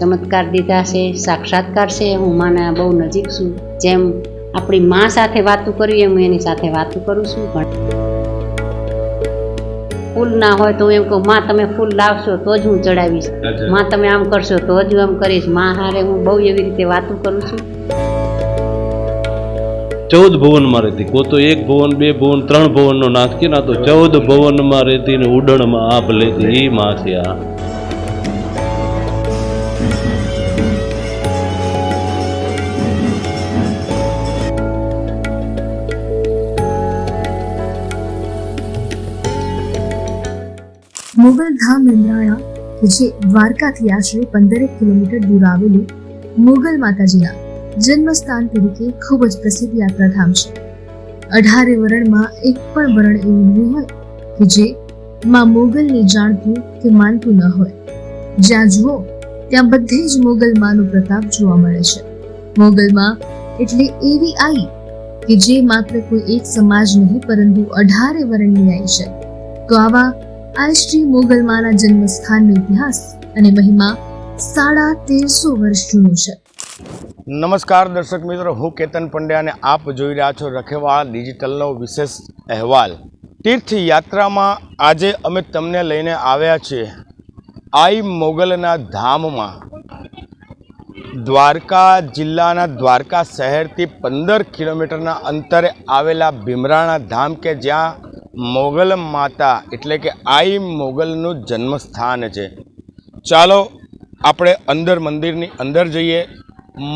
ચમત્કાર દીધા છે સાક્ષાત્કાર છે હું માના બહુ નજીક છું. જેમ આપણી મા સાથે વાતું કરીએ હું એની સાથે વાતું કરું છું. પણ ફૂલ ના હોય તો હું એમ કહું માં તમે ફૂલ લાવશો તો જ હું ચડાવીશ. માં તમે આમ કરશો તો જ હું આમ કરીશ. માં હારે હું બહુ એવી રીતે વાતું કરું છું. ચૌદ ભુવનમાં રહેતી કો તો એક ભુવન બે ભુવન ત્રણ ભુવનનો નાશ કે ના તો ચૌદ ભુવનમાં રહેતી ને ઉડણમાં આપ લેતી એ માં છે આ મુગલ ધામ કે જે દ્વારકાથી આશરે પંદરેક કિલોમીટર દૂર આવેલું મોગલ માતાજીના જન્મસ્થાન તરીકે ખૂબ જ પ્રસિદ્ધ યાત્રાધામ છે. અઢારે વરણમાં એક પણ વરણ એવું નહીં હોય કે જે માં મોગલને જાણતું કે માનતું ન હોય. જ્યાં જુઓ, ત્યાં બધે જ મોગલ માનો પ્રતાપ જોવા મળે છે. મોગલમાં એટલે એવી આઈ કે જે માત્ર કોઈ એક સમાજ નહીં, પરંતુ અઢારે વરણની આઈ છે. તો આવા આ મોગલમાના જન્મસ્થાનનો ઇતિહાસ અને મહિમા સાડા તેરસો વર્ષ જૂનો છે. નમસ્કાર દર્શક મિત્રો, હું કેતન પંડ્યા અને આપ જોઈ રહ્યા છો રખેવાળા ડિજિટલનો વિશેષ અહેવાલ. તીર્થયાત્રામાં આજે અમે તમને લઈને આવ્યા છીએ આઈ મોગલના ધામમાં. દ્વારકા જિલ્લાના દ્વારકા શહેરથી પંદર કિલોમીટરના અંતરે આવેલા ભીમરાણા ધામ કે જ્યાં મોગલ માતા એટલે કે આઈ મોગલનું જન્મસ્થાન છે. ચાલો આપણે અંદર મંદિરની અંદર જઈએ,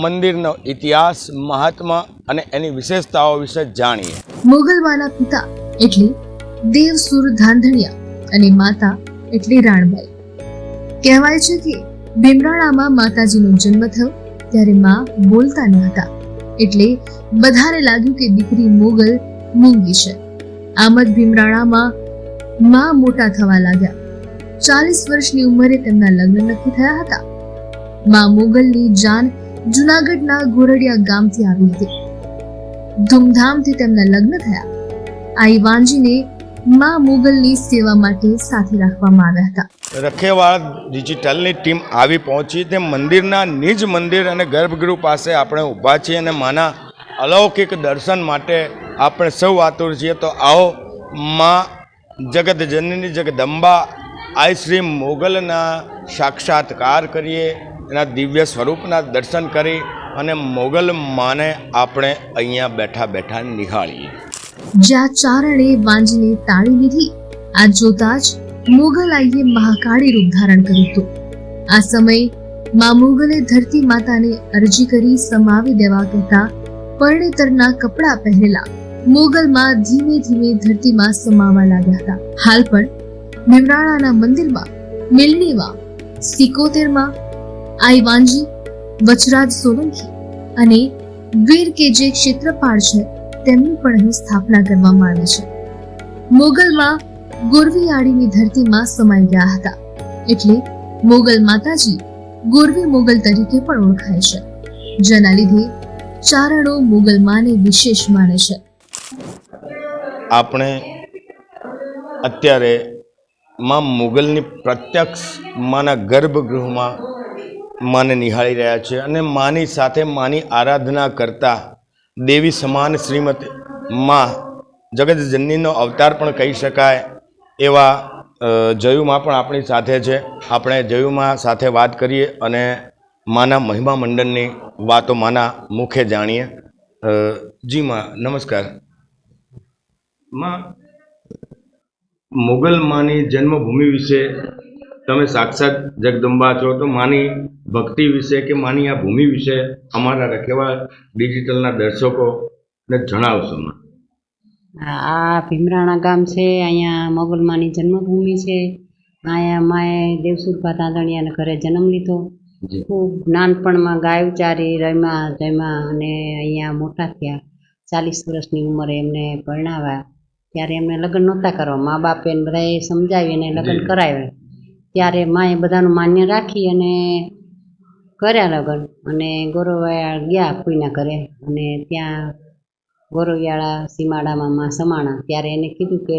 મંદિરનો ઇતિહાસ, મહાત્મા અને એની વિશેષતાઓ વિશે જાણીએ. મોગલમાના પિતા એટલે દેવસુર ધાંધણિયા અને માતા એટલે રાણબાઈ. કહેવાય છે કે ભીમરાણામાં માતાજીનો જન્મ થયો ત્યારે માં બોલતા ન હતા. એટલે બધાને લાગ્યું કે દીકરી મોગલ મૂંગી છે. આમ જ ભીમરાણામાં માં મોટા થવા લાગ્યા. ચાલીસ વર્ષની ઉંમરે તેમના લગ્ન નક્કી થયા હતા. માં મોગલની જાન જુનાગઢના ગોરડિયા ગામથી આવી હતી. ધૂમધામથી તેમના લગ્ન થયા. આઈ વાંજીને માં મોગલની સેવા માટે સાથે રાખવામાં આવ્યા હતા. રખેવાળ ડિજિટલની ટીમ આવી પહોંચી તે મંદિરના નિજ મંદિર અને ગર્ભગૃહ પાસે આપણે ઊભા છીએ અને માના અલૌકિક દર્શન માટે આપણે સૌ આતુર છીએ તો આવો માં જગત જનની જગદંબા આઈ શ્રી મોગલના સાક્ષાત્કાર કરીએ, એના દિવ્ય સ્વરૂપના દર્શન કરી અને મોગલ માને આપણે અહીંયા બેઠા બેઠા નિહાળીએ. જ્યાં ચારણે વાંજને તાળી લીધી, આ જોતા જ મોગલાઈએ મહાકાળી રૂપ ધારણ કર્યું હતું. આ સમયે માં મોગલે ધરતી માતાને અરજી કરી સમાવી દેવા કહેતા પરણેતરના કપડાં પહેરેલા મોગલમાં ધીમે ધીમે ધરતીમાં સમાવા લાગ્યા હતા. હાલ પણ ભીમરાણાના મંદિરમાં, મિલનીમાં, સિકોતેરમાં આઈવાંજી વચરાજ સોલંકી અને વીર કે જે ક્ષેત્રપાળ છે, તેમની પણ અહીં સ્થાપના કરવામાં આવી છે. મોગલમાં ગોરવીયાળીની ધરતીમાં સમાઈ ગયા હતા. એટલે મોગલ માતાજી ગોરવી મોગલ તરીકે પણ ઓળખાય છે. જેના લીધે ચારણો મોગલ માને વિશેષ માને છે. આપણે અત્યારે માં મુગલની પ્રત્યક્ષ માના ગર્ભગૃહમાં માને નિહાળી રહ્યા છે અને માની સાથે માની આરાધના કરતા દેવી સમાન શ્રીમતી માં જગત જનનીનો અવતાર પણ કહી શકાય એવા જયુમાં પણ આપણી સાથે છે. આપણે જયુમાં સાથે વાત કરીએ અને માના મહિમા મંડળની વાતો માના મુખે જાણીએ. જીમાં નમસ્કાર. માં મુગલ માની જન્મભૂમિ વિશે તમે સાક્ષાત જગદંબા છો તો માની ભક્તિ વિશે કે માની આ ભૂમિ વિશે અમારા રખેવા ડિજિટલના દર્શકોને જણાવશો માં આ ભીમરાણા ગામ છે અહીંયા મોગલમાની જન્મભૂમિ છે. અહીંયા માએ દેવસુરભા તાંદણિયાના ઘરે જન્મ લીધો. ખૂબ નાનપણમાં ગાય ઉચારી રમ્યા જમ્યા અને અહીંયા મોટા થયા. ચાલીસ વર્ષની ઉંમરે એમને પરણાવ્યા. ત્યારે એમને લગ્ન નહોતા કરવા. મા બાપે બધાએ સમજાવી અને લગ્ન કરાવ્યા. ત્યારે માએ બધાનું માન્ય રાખી અને કર્યા લગ્ન. અને ગોરવાયા ગયા કોઈના ઘરે. અને ત્યાં ગોરવિયાળા સીમાડામાં માં સમાણા. ત્યારે એને કીધું કે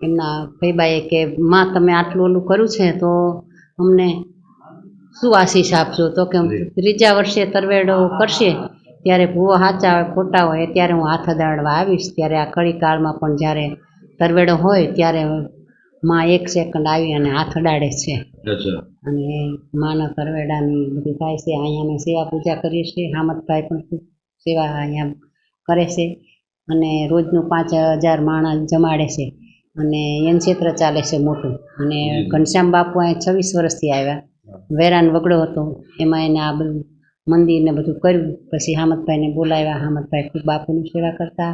એમના ભાઈબાએ કે માં તમે આટલું ઓલું કર્યું છે તો અમને શું આશીષ આપશો? તો કે ત્રીજા વર્ષે તરવેડો કરશે. ત્યારે ભૂવો સાચા હોય ખોટા હોય ત્યારે હું હાથ અડાડવા આવીશ. ત્યારે આ કળી કાળમાં પણ જ્યારે તરવેડો હોય ત્યારે માં એક સેકન્ડ આવી અને હાથ અડાડે છે. અને માના તરવેડાની બધી થાય છે અહીંયા અમે સેવા પૂજા કરીએ છીએ. હામતભાઈ પણ ખૂબ સેવા અહીંયા કરે છે અને રોજનું પાંચ હજાર માણસ જમાડે છે. અને એન ક્ષેત્ર ચાલે છે મોટું. અને ઘનશ્યામ બાપુ અહીંયા છવ્વીસ વર્ષથી આવ્યા. વેરાન વગડો હતો. એમાં એને આ બધું મંદિરને બધું કર્યું. પછી હામતભાઈને બોલાવ્યા. હામતભાઈ ખૂબ બાપુની સેવા કરતા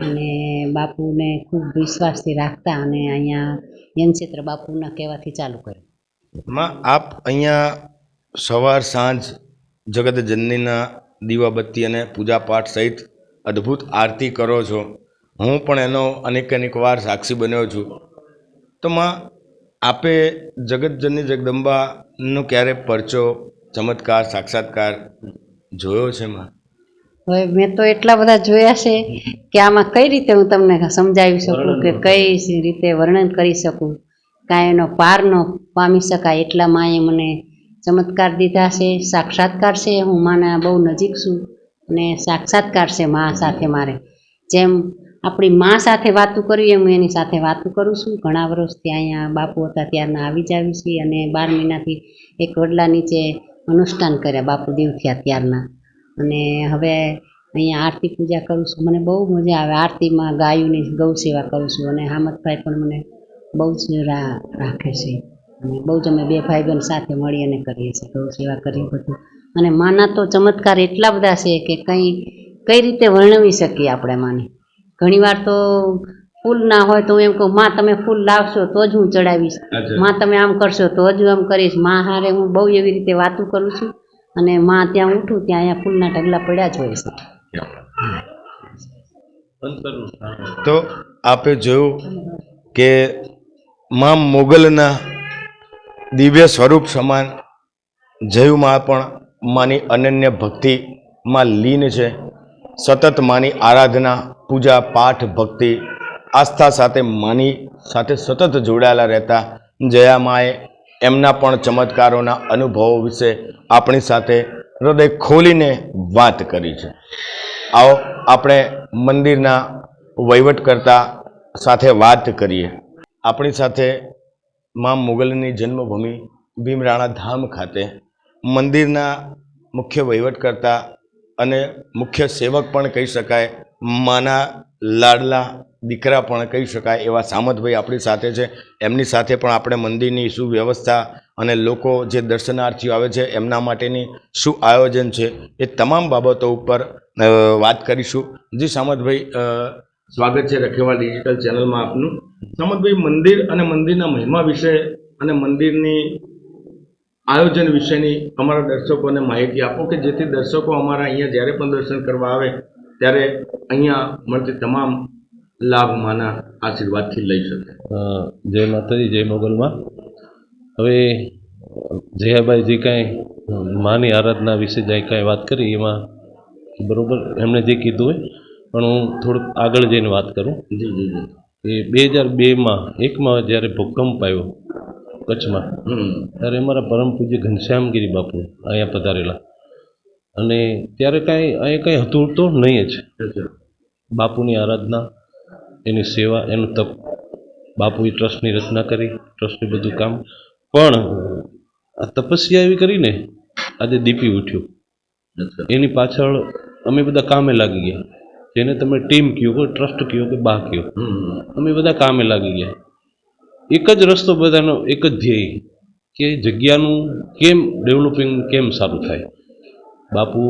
અને બાપુને ખૂબ વિશ્વાસથી રાખતા અને અહીંયા યનક્ષેત્ર બાપુના કહેવાથી ચાલુ કર્યું. માં, આપ અહીંયા સવાર, સાંજ, જગત જનનીના દીવાબત્તી અને પૂજાપાઠ સહિત અદ્ભુત આરતી કરો છો. હું પણ એનો અનેક અનેક વાર સાક્ષી બન્યો છું. તો માં, આપે જગતજનની જગદંબાનો ક્યારે પરચો ચમત્કાર સાક્ષાત્કાર જોયો છે માં હવે મેં તો એટલા બધા જોયા છે કે આમાં કઈ રીતે હું તમને સમજાવી શકું કે કઈ રીતે વર્ણન કરી શકું? કાંઈ એનો પાર ન પામી શકાય એટલા માએ મને ચમત્કાર દીધા છે સાક્ષાત્કાર છે હું માના બહુ નજીક છું અને સાક્ષાત્કાર છે મા સાથે મારે. જેમ આપણી મા સાથે વાતું કરવી એમ હું એની સાથે વાતું કરું છું. ઘણા વર્ષથી અહીંયા બાપુ હતા ત્યારના આવી જ આવી છીએ અને બાર મહિનાથી એક વડલા નીચે અનુષ્ઠાન કર્યા બાપુ દેવ થયા ત્યારના. અને હવે અહીંયા આરતી પૂજા કરું છું. મને બહુ મજા આવે આરતીમાં ગાયોની ગૌ સેવા કરું છું અને હામતભાઈ પણ મને બહુ જ રા, રાખે છે. અને બહુ જ અમે બે ભાઈ બહેન સાથે મળી અને કરીએ છીએ ગૌ સેવા કરીએ બધું. અને માના તો ચમત્કાર એટલા બધા છે કે કંઈ, કઈ રીતે વર્ણવી શકીએ આપણે માને. ઘણીવાર તો ફૂલ ના હોય તો હું એમ કહું માં તમે ફૂલ લાવશો તો જ હું ચડાવીશ. માં તમે આમ કરશો તો જ હું આમ કરીશ. માં હારે હું બહુ એવી રીતે વાતું કરું છું અને માં ત્યાં ઉઠું ત્યાં અહીંયા ફૂલના ઢગલા પડ્યા જ હોય છે. તો આપે જોયું કે માં મોગલના દિવ્ય સ્વરૂપ સમાન જયુમાં પણ માની અનન્ય ભક્તિમાં લીન છે. સતત માની આરાધના પૂજા પાઠ ભક્તિ આસ્થા સાથે, માની સાથે સતત જોડાયેલા રહેતા જયામાએ એમના પણ ચમત્કારોના અનુભવો વિશે આપણી સાથે હૃદય ખોલીને વાત કરી છે. આવો, આપણે મંદિરના વહીવટકર્તા સાથે વાત કરીએ. આપણી સાથે મા મુગલની જન્મભૂમિ ભીમરાણા ધામ ખાતે મંદિરના મુખ્ય વહીવટકર્તા અને મુખ્ય સેવક પણ કહી શકાય, માના લાડલા દીકરા પણ કહી શકાય એવા સામતભાઈ આપણી સાથે છે. એમની સાથે પણ આપણે મંદિરની શું વ્યવસ્થા અને લોકો જે દર્શનાર્થીઓ આવે છે, એમના માટેની શું આયોજન છે એ તમામ બાબતો ઉપર વાત કરીશું. જી સામતભાઈ સ્વાગત છે રખેવા ડિજિટલ ચેનલમાં આપનું. સામતભાઈ, મંદિર અને મંદિરના મહિમા વિશે અને મંદિરની આયોજન વિશેની અમારા દર્શકોને માહિતી આપો કે જેથી દર્શકો અમારા અહીંયા જ્યારે પણ દર્શન કરવા આવે, ત્યારે અહીંયા મળતી તમામ લાભ માના આશીર્વાદથી લઈ શકે. જય માતાજી જય મોગલમાં. હવે જયાભાઈ જે કાંઈ માની આરાધના વિશે જે કાંઈ વાત કરી એમાં બરાબર એમણે જે કીધું હોય પણ હું થોડુંક આગળ જઈને વાત કરું. જી જી જી. એ બે હજાર બેમાં એકમાં જ્યારે ભૂકંપ આવ્યો કચ્છમાં ત્યારે અમારા પરમ પૂજ્ય ઘનશ્યામગીરી બાપુ અહીંયા પધારેલા. અને ત્યારે કાંઈ અહીંયા કાંઈ હતું તો નહીં જ. બાપુની આરાધના એની સેવા એનું તપ બાપુએ ટ્રસ્ટની રચના કરી ટ્રસ્ટનું બધું કામ. પણ આ તપસ્યા એવી કરીને આજે દીપી ઉઠ્યું. એની પાછળ અમે બધા કામે લાગી ગયા. જેને તમે ટીમ કહો કે ટ્રસ્ટ કહો કે બા કહો અમે બધા કામે લાગી ગયા. એક જ રસ્તો બધાનો એક જ ધ્યેય કે જગ્યાનું કેમ ડેવલપિંગ કેમ સારું થાય. બાપુ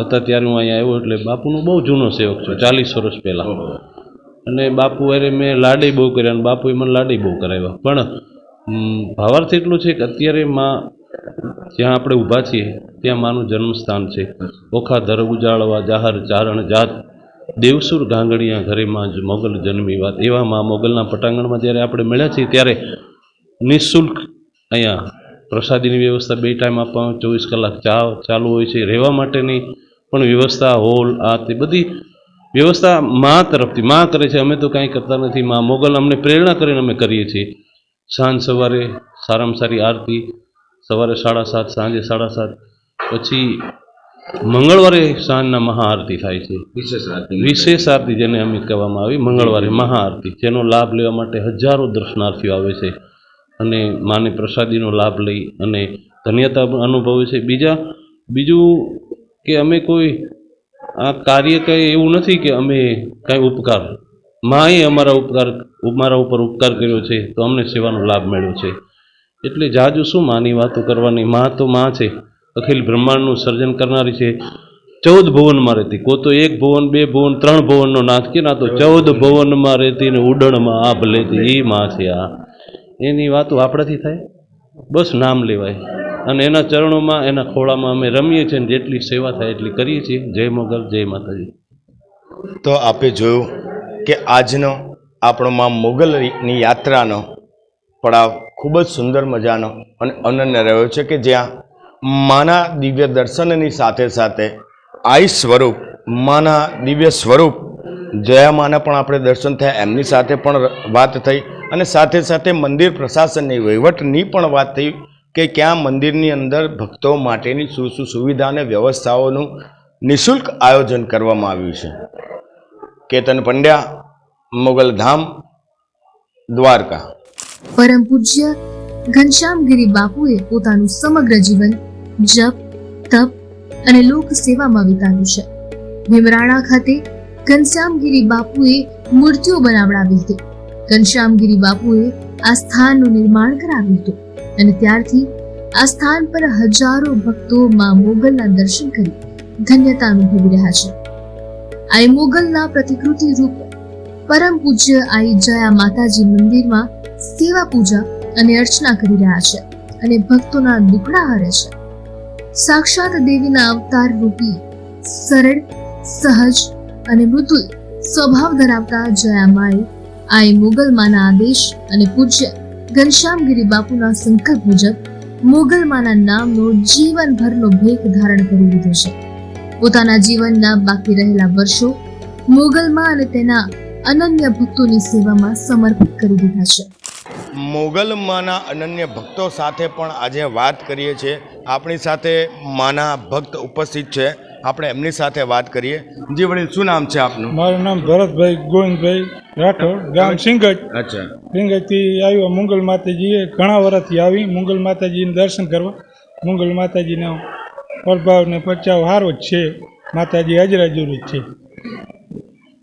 હતા ત્યારે હું અહીંયા આવ્યો એટલે બાપુનો બહુ જૂનો સેવક છું ચાલીસ વર્ષ પહેલાં. અને બાપુ અરે મેં લાડે બહુ કર્યા અને બાપુએ મને લાડે બહુ કરાવ્યા. પણ ભાવાર્થ એટલું છે કે અત્યારે માં જ્યાં આપણે ઊભા છીએ, ત્યાં માનું જન્મસ્થાન છે. ઓખા ધર ઉજાળવા, જાહર ચારણ જાત, દેવસુર ગાંગડિયા ઘરેમાં જ મોગલ જન્મી વાત. એવા માં મોગલના પટાંગણમાં જ્યારે આપણે મળ્યા છીએ, ત્યારે નિઃશુલ્ક અહીંયા પ્રસાદીની વ્યવસ્થા બે ટાઈમ આપવામાં ચોવીસ કલાક ચા ચાલુ હોય છે, રહેવા માટેની પણ વ્યવસ્થા, હોલ, આ તે બધી વ્યવસ્થા મા તરફથી મા કરે છે અમે તો કાંઈ કરતા નથી. મા મોગલ અમને પ્રેરણા કરીને અમે કરીએ છીએ. સાંજ સવારે સારામાં સારી આરતી સવારે સાડા સાત સાંજે સાડા સાત. પછી મંગળવારે સાંજના મહાઆરતી થાય છે. વિશેષ આરતી. વિશેષ આરતી જેને અમે કહેવામાં આવી મંગળવારે મહાઆરતી જેનો લાભ લેવા માટે હજારો દર્શનાર્થીઓ આવે છે. અને માને પ્રસાદીનો લાભ લઈ અને ધન્યતા પણ અનુભવે છે. બીજા બીજું કે અમે કોઈ આ કાર્ય કંઈ એવું નથી કે અમે કાંઈ ઉપકાર. માએ અમારા ઉપકાર અમારા ઉપર ઉપકાર કર્યો છે તો અમને સેવાનો લાભ મળ્યો છે. એટલે જાજુ શું માની વાતો કરવાની? માં તો માં છે અખિલ બ્રહ્માંડનું સર્જન કરનારી છે. ચૌદ ભુવનમાં રહેતી કો તો એક ભુવન બે ભુવન ત્રણ ભુવનનો નાથ કે ના તો ચૌદ ભુવનમાં રહેતી ને ઉડણમાં આભ લેતી એ માં છે આ. એની વાતો આપણાથી થાય? બસ નામ લેવાય. અને એના ચરણોમાં, એના ખોળામાં અમે રમીએ છીએ અને જેટલી સેવા થાય એટલી કરીએ છીએ. જય મોગલ, જય માતાજી. તો આપે જોયું કે આજનો આપણો માં મોગલની યાત્રાનો પડાવ ખૂબ જ સુંદર મજાનો અને અનન્ય રહ્યો છે કે જ્યાં માના દિવ્ય દર્શનની સાથે સાથે આઈ સ્વરૂપ, માના દિવ્ય સ્વરૂપ, જયા માના પણ આપણે દર્શન થયા. એમની સાથે પણ વાત થઈ અને સાથે સાથે મંદિર પ્રશાસનની વહીવટની પણ વાત થઈ. કે ક્યાં મંદિરની અંદર ભક્તો માટેની શું શું સુવિધા અને વ્યવસ્થાઓનું નિઃશુલ્ક આયોજન કરવામાં આવ્યું છે? કેતન પંડ્યા મોગલધામ દ્વારકા. પરમ પૂજ્ય ઘનશ્યામગીરી બાપુએ પોતાનું સમગ્ર જીવન, જપ, તપ અને લોક સેવામાં વિતાવ્યું છે. ભીમરાણા ખાતે ઘનશ્યામગીરી બાપુએ મૂર્તિઓ બનાવડાવી હતી. ઘનશ્યામગીરી બાપુએ આ સ્થાનનું નિર્માણ કરાવ્યું હતું. અને ત્યારથી આ સ્થાન પર હજારો ભક્તો માં મોગલના દર્શન કરી ધન્યતા અનુભવી રહ્યા છે. આ મોગલના પ્રતિકૃતિ રૂપ પરમ પૂજ્ય આઈ જયા માતાજી મંદિરમાં સેવા પૂજા અને અર્ચના કરી રહ્યા છે અને ભક્તોના દુખડા હરે છે. સાક્ષાત દેવીના અવતાર રૂપી, સરળ, સહજ અને મૃદુલ સ્વભાવ ધરાવતા જયામાએ આઈ મોગલમાના આદેશ અને પૂજ્ય ઘનશ્યામગીરી બાપુના સંકલ્પ મુજબ મોગલમાના નામનો જીવનભરનો ભેખ ધારણ કરી લીધો છે. પોતાના જીવનના બાકી રહેલા વર્ષો મોગલમાં અને તેના અનન્ય ભક્તોની સેવામાં સમર્પિત કરી દીધા છે. મોગલમાના અનન્ય ભક્તો સાથે પણ આજે વાત કરીએ છીએ. આપણી સાથે માના ભક્ત ઉપસ્થિત છે. આપણે એમની સાથે વાત કરીએ. જી વડીલ શું નામ છે આપનું? મારું નામ ભરતભાઈ ગોવિંદભાઈ. રાઠોડ ગામ સિંગજ. અચ્છા. સિંગજથી આવ્યો મંગલ માતાજીએ ઘણા વર્ષથી આવી. મંગલ માતાજીને દર્શન કરવા. મંગલ માતાજીનો પ્રભાવ ને પચાવ સારો જ છે. માતાજી હાજરા જ છે.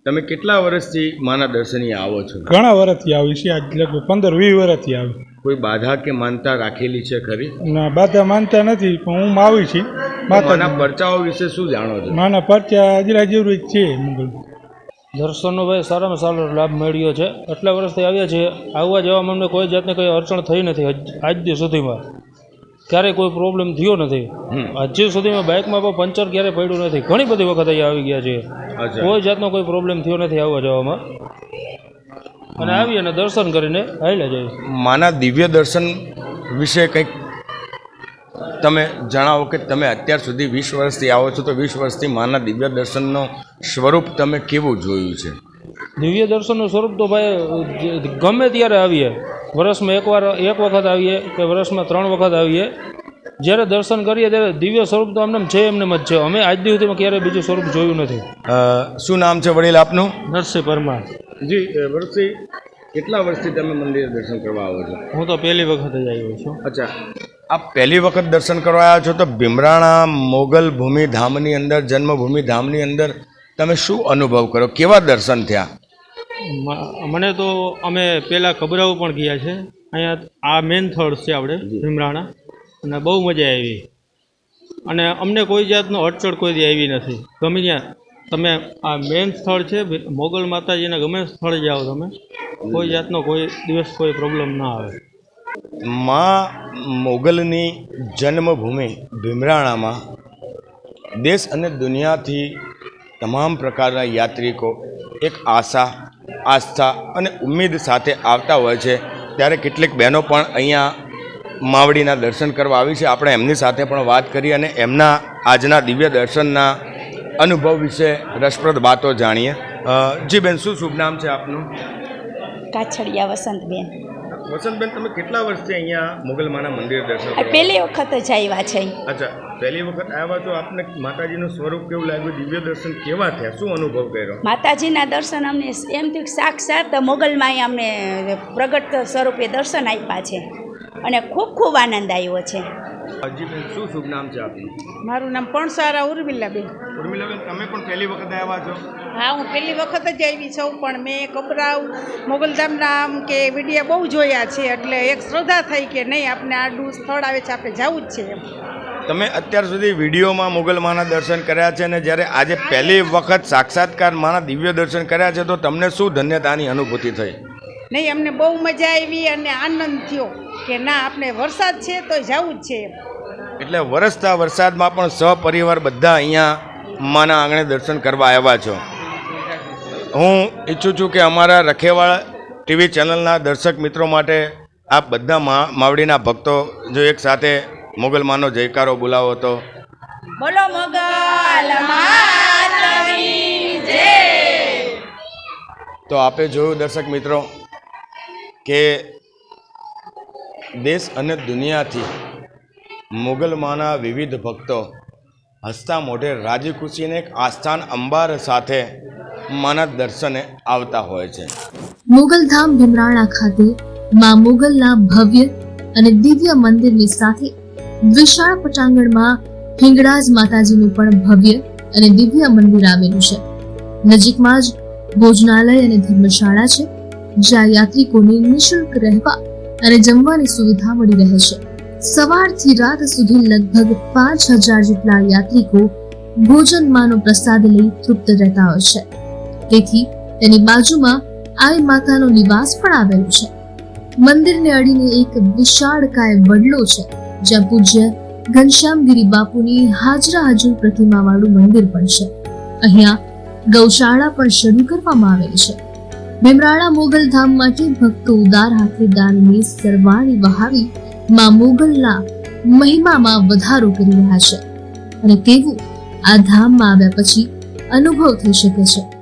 તમે કેટલા વર્ષથી માના દર્શની આવો છો? ઘણા વર્ષથી આવી છે. આજ લગભગ પંદર વીસ વર્ષથી આવી. કોઈ બાધા કે માનતા રાખેલી છે ખરી? ના બાધા માનતા નથી પણ હું આવી છું. માના માતા પરચાઓ વિશે શું જાણો છો? માના પરચા હાજરા જરૂર જ છે મંગલ. દર્શનનો ભાઈ સારામાં સારો લાભ મળ્યો છે. એટલા વર્ષથી આવ્યા છે આવવા જવામાં અમને કોઈ જાતની કોઈ અડચણ થઈ નથી. આજ દિવસ સુધીમાં ક્યારેય કોઈ પ્રોબ્લેમ થયો નથી. હજી સુધીમાં બાઇકમાં પણ પંચર ક્યારેય પડ્યું નથી. ઘણી બધી વખત અહીંયા આવી ગયા છે કોઈ જાતનો કોઈ પ્રોબ્લેમ થયો નથી આવવા જવામાં. અને આવી અને દર્શન કરીને હાલ્યા જાય માના દિવ્ય દર્શન વિશે કંઈક તમે જણાવો કે તમે અત્યાર સુધી વીસ વર્ષથી આવો છો તો વીસ વર્ષથી માના દિવ્ય દર્શનનું સ્વરૂપ તમે કેવું જોયું છે? દિવ્ય દર્શનનું સ્વરૂપ તો ભાઈ ગમે ત્યારે આવીએ વર્ષમાં એકવાર એક વખત આવીએ કે વર્ષમાં ત્રણ વખત આવીએ જ્યારે દર્શન કરીએ ત્યારે દિવ્ય સ્વરૂપ તો એમને છે એમને જ છે. અમે આજ દિવસમાં ક્યારેય બીજું સ્વરૂપ જોયું નથી. શું નામ છે વડીલ આપનું? નરસિંહ પરમાર. જી વર્ષથી કેટલા વર્ષથી તમે મંદિર દર્શન કરવા આવો છો? હું તો પહેલી વખત જ આવ્યો છું. અચ્છા. આપ પહેલી વખત દર્શન કરવા આવ્યા છો તો ભીમરાણા મોગલ ભૂમિ ધામની અંદર જન્મભૂમિ ધામની અંદર તમે શું અનુભવ કરો? કેવા દર્શન થયા? મને તો અમે પહેલાં ખબરાઓ પણ ગયા છે. અહીંયા આ મેન સ્થળ છે આપણે, ભીમરાણા. અને બહુ મજા આવી. અને અમને કોઈ જાતનો અડચણ કોઈ આવી નથી. ગમે ત્યાં તમે આ મેન સ્થળ છે મોગલ માતાજીના ગમે સ્થળે જાઓ તમે, કોઈ જાતનો કોઈ દિવસ કોઈ પ્રોબ્લેમ ના આવે. માં મોગલની જન્મભૂમિ ભીમરાણામાં દેશ અને દુનિયાથી તમામ પ્રકારના યાત્રિકો એક આશા, આસ્થા અને ઉમ્મીદ સાથે આવતા હોય છે. ત્યારે કેટલીક બહેનો પણ અહીંયા માવડીના દર્શન કરવા આવી છે. આપણે એમની સાથે પણ વાત કરી અને એમના આજના દિવ્ય દર્શનના અનુભવ વિશે રસપ્રદ વાતો જાણીએ. જી બેન, શું શુભ નામ છે આપનું? કાછડિયા વસંતબેન. વસંતબેન તમે કેટલા વર્ષથી અહીંયા મોગલમાના મંદિર દર્શન પહેલી વખત જ આવ્યા છે. અચ્છા પહેલી વખત આવ્યા તો આપને માતાજીનું સ્વરૂપ કેવું લાગ્યું? દિવ્ય દર્શન કેવા થયા? શું અનુભવ કર્યો? માતાજીના દર્શન અમને એમ થયું સાક્ષાત મોગલમાં અમને પ્રગટ સ્વરૂપે દર્શન આપ્યા છે. અને ખૂબ ખૂબ આનંદ આવ્યો છે. અજીબેન શું શુભ નામ છે આપનું? મારું નામ પણ સારા ઉર્મિલાબેન. ઉર્મિલાબેન તમે પણ પહેલી વખત આવ્યા છો? હા હું પહેલી વખત જ આવી છું પણ મેં કપરાવ મોગલધામ નામ કે વિડીયા બહુ જોયા છે એટલે એક શ્રદ્ધા થઈ કે નહીં આપણે આડું સ્થળ આવે છે આપણે જવું જ છે એમ. તમે અત્યાર સુધી વિડીયોમાં મુગલમાના દર્શન કર્યા છે અને જ્યારે આજે પહેલી વખત સાક્ષાત્કાર માના દિવ્ય દર્શન કર્યા છે તો તમને શું ધન્યતાની અનુભૂતિ થઈ? નહીં અમને બહુ મજા આવી અને આનંદ થયો કે ના આપણે વરસાદ છે તો જવું જ છે એટલે વરસતા વરસાદમાં પણ સપરિવાર બધા અહીંયા માના આંગણે દર્શન કરવા આવ્યા છો. હું ઈચ્છું છું કે અમારા રખેવાળ ટીવી ચેનલના દર્શક મિત્રો માટે આ બધા મા માવડીના ભક્તો જો એક સાથે મોગલમાનો જયકારો બોલાવો તો. બોલો મોગલ તો આપે જોયું દર્શક મિત્રો કે દેશ અને દુનિયાથી મુગલમાના વિવિધ ભક્તો હસતા મોઢે રાજી એક આસ્થાન અંબાર સાથે માના દર્શને આવતા હોય છે. મુગલધામ ભીમરાણા ખાતે માં મુગલના ભવ્ય અને દિવ્ય મંદિરની સાથે વિશાળ પટાંગણમાં હિંગળાજ માતાજીનું પણ ભવ્ય અને દિવ્ય મંદિર આવેલું છે. નજીકમાં જ ભોજનાલય અને ધર્મશાળા છે. જ્યાં યાત્રિકોને નિઃશુલ્ક રહેવા અને જમવાની સુવિધા મળી રહે છે. સવારથી રાત સુધી લગભગ પાંચ હજાર જેટલા યાત્રિકો ભોજનમાંનો પ્રસાદ લઈ તૃપ્ત રહેતા હોય છે. તેથી તેની બાજુમાં આઈ માતાનો નિવાસ પણ આવેલો છે. મંદિરને અડીને એક વિશાળકાય વડલો છે, જ્યાં પૂજ્ય ઘનશ્યામગીરી બાપુની હાજરા હજુર પ્રતિમાવાળું મંદિર પણ છે. અહીંયા ગૌશાળા પણ શરૂ કરવામાં આવેલ છે. ભીમરાણા મોગલ ધામ માટે ભક્તો ઉદાર હાથે દાનની સરવાણી વહાવી માં મોગલના મહિમામાં વધારો કરી રહ્યા છે. અને તેવું આ ધામમાં આવ્યા પછી અનુભવ થઈ શકે છે.